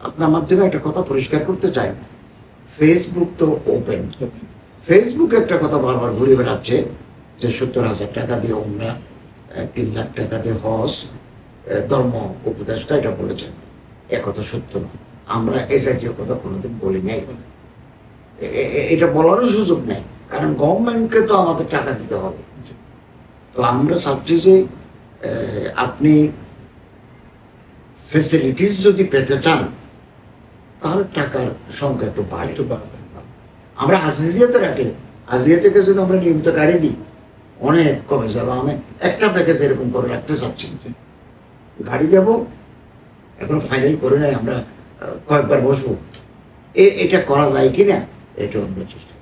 আপনার মাধ্যমে একটা কথা পরিষ্কার করতে চাই। ফেসবুক তো ওপেন ফেসবুকে একটা কথা বারবার ঘুরে বেড়াচ্ছে যে সত্তর হাজার টাকা দিয়ে আমরা তিন লাখ টাকা দিয়ে আহ, ধর্ম উপদেষ্টা এটা বলেছেন। একথা সত্য নয় আমরা এ জাতীয় কথা কোনোদিন বলি নাই। এটা বলারও সুযোগ নেই। কারণ গভর্নমেন্টকে তো আমাদের টাকা দিতে হবে। তো আমরা চাচ্ছি যে আপনি ফেসিলিটিস যদি পেতে চান তাহলে টাকার সংখ্যা একটু বাড়ে। আমরা আজিজিয়াতে রাখি। আজিয়া থেকে যদি আমরা নিয়মিত গাড়ি দিই অনেক কমে যাব আমি একটা প্যাকেজ এরকম করে রাখতে চাচ্ছি। গাড়ি যাব এখন ফাইনাল করে নাই আমরা কয়েকবার বসবো। এ এটা করা যায় কিনা এটা আমরা চেষ্টা